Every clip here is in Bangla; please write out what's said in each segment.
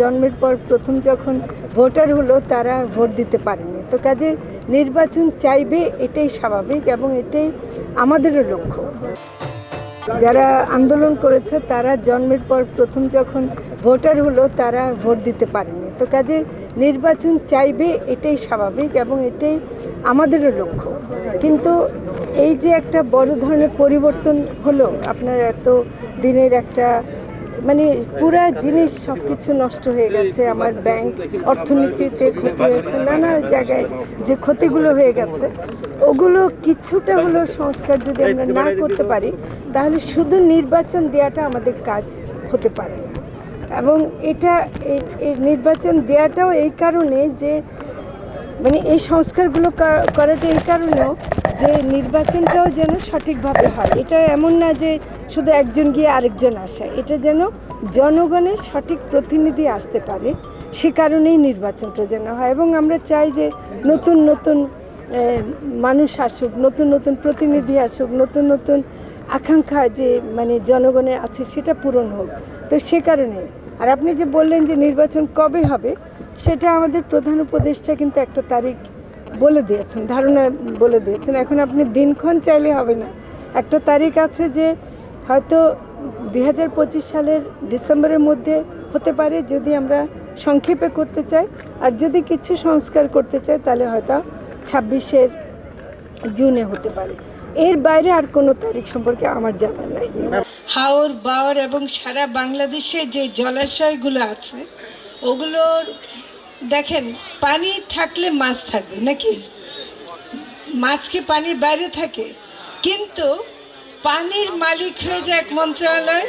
জন্মের পর প্রথম যখন ভোটার হলো, তারা ভোট দিতে পারেনি। তো কাজে নির্বাচন চাইবে, এটাই স্বাভাবিক এবং এটাই আমাদেরও লক্ষ্য। যারা আন্দোলন করেছে, তারা জন্মের পর প্রথম যখন ভোটার হলো, তারা ভোট দিতে পারেনি। তো কাজে নির্বাচন চাইবে, এটাই স্বাভাবিক এবং এটাই আমাদেরও লক্ষ্য। কিন্তু এই যে একটা বড় ধরনের পরিবর্তন হলো, আপনার এত দিনের একটা মানে পুরা জিনিস সব কিছু নষ্ট হয়ে গেছে, আমার ব্যাংক অর্থনীতিতে ক্ষতি হয়েছে, নানা জায়গায় যে ক্ষতিগুলো হয়ে গেছে, ওগুলো কিছুটা হলো সংস্কার যদি আমরা না করতে পারি, তাহলে শুধু নির্বাচন দেওয়াটা আমাদের কাজ হতে পারে না। এবং এটা, এই- নির্বাচন দেওয়াটাও এই কারণে যে মানে এই সংস্কারগুলো করাটা এই কারণেও যে নির্বাচনটাও যেন সঠিকভাবে হয়। এটা এমন না যে শুধু একজন গিয়ে আরেকজন আসে। এটা যেন জনগণের সঠিক প্রতিনিধি আসতে পারে, সে কারণেই নির্বাচনটা যেন হয়। এবং আমরা চাই যে নতুন নতুন মানুষ আসুক, নতুন নতুন প্রতিনিধি আসুক, নতুন নতুন আকাঙ্ক্ষা যে মানে জনগণের আছে সেটা পূরণ হোক। তো সে কারণে আর আপনি যে বললেন যে নির্বাচন কবে হবে সেটা আমাদের প্রধান উপদেষ্টা কিন্তু একটা তারিখ বলে দিয়েছেন, ধারণা বলে দিয়েছেন। এখন আপনি দিনক্ষণ চাইলে হবে না। একটা তারিখ আছে যে হয়তো দুই হাজার পঁচিশ সালের ডিসেম্বরের মধ্যে হতে পারে যদি আমরা সংক্ষেপে করতে চাই। আর যদি কিছু সংস্কার করতে চাই তাহলে হয়তো ছাব্বিশের জুনে হতে পারে। এর বাইরে আর কোনো তারিখ সম্পর্কে আমার জানা নাই। হাওর, বাওর এবং সারা বাংলাদেশে যে জলাশয়গুলো আছে ওগুলোর দেখেন, পানি থাকলে মাছ থাকবে নাকি? মাছ কি পানির বাইরে থাকে। কিন্তু পানির মালিক হয়ে যায় এক মন্ত্রণালয়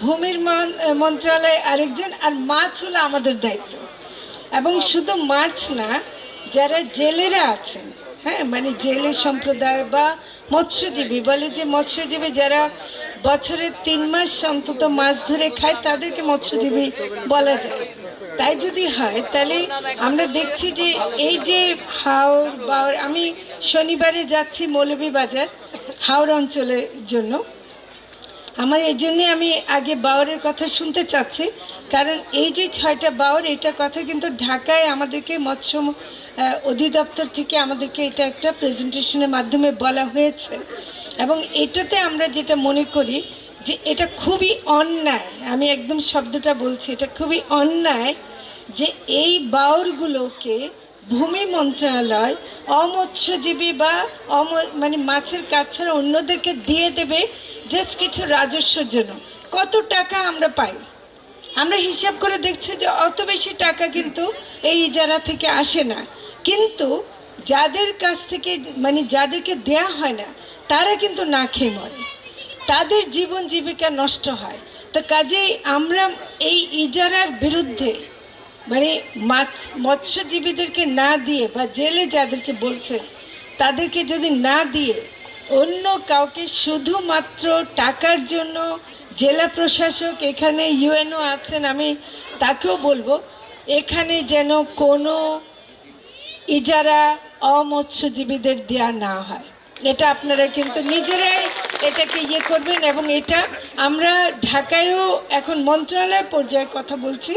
ভূমির মন- মন্ত্রণালয় আরেকজন, আর মাছ হলো আমাদের দায়িত্ব। এবং শুধু মাছ না, যারা জেলেরা আছেন হ্যাঁ মানে জেলে সম্প্রদায় বা মৎস্যজীবী বলে যে মৎস্যজীবী যারা বছরের তিন মাস অন্তত মাছ ধরে খায়, তাদেরকে মৎস্যজীবী বলা যায়। তাই যদি হয়, তাহলে আমরা দেখছি যে এই যে হাওড় বাওড় আমি শনিবারে যাচ্ছি মৌলভী বাজার হাওড় অঞ্চলের জন্য। আমার এই জন্যে আমি আগে বাওরের কথা শুনতে চাচ্ছি। কারণ এই যে ছয়টা বাওর এটা কথা কিন্তু ঢাকায় আমাদেরকে মৎস্য অধিদপ্তর থেকে আমাদেরকে এটা একটা প্রেজেন্টেশনের মাধ্যমে বলা হয়েছে। এবং এটাতে আমরা যেটা মনে করি যে এটা খুবই অন্যায়, আমি একদম শব্দটা বলছি, এটা খুবই অন্যায় যে এই বাউরগুলোকে ভূমি মন্ত্রণালয় অমৎস্যজীবী বা অম মানে মাছের কাজ ছাড়া অন্যদেরকে দিয়ে দেবে জাস্ট কিছু রাজস্বের জন্য। কত টাকা আমরা পাই? আমরা হিসাব করে দেখছি যে অত বেশি টাকা কিন্তু এই ইজারা থেকে আসে না। কিন্তু যাদের কাছ থেকে মানে যাদেরকে দেয়া হয় না, তারা কিন্তু না খেয়ে মরে। তাদের জীবন জীবিকা নষ্ট হয়। তো কাজেই আমরা এই ইজারার বিরুদ্ধে মানে মাছ, মৎস্যজীবীদেরকে না দিয়ে বা জেলে যাদেরকে বলছেন তাদেরকে যদি না দিয়ে অন্য কাউকে শুধুমাত্র টাকার জন্য জেলা প্রশাসক এখানে ইউএনও আছেন, আমি তাকেও বলব, এখানে যেন কোনো ইজারা অমৎস্যজীবীদের দেয়া না হয়। এটা আপনারা কিন্তু নিজেরাই এটাকে ইয়ে করবেন এবং এটা আমরা ঢাকায়ও এখন মন্ত্রণালয় পর্যায়ে কথা বলছি।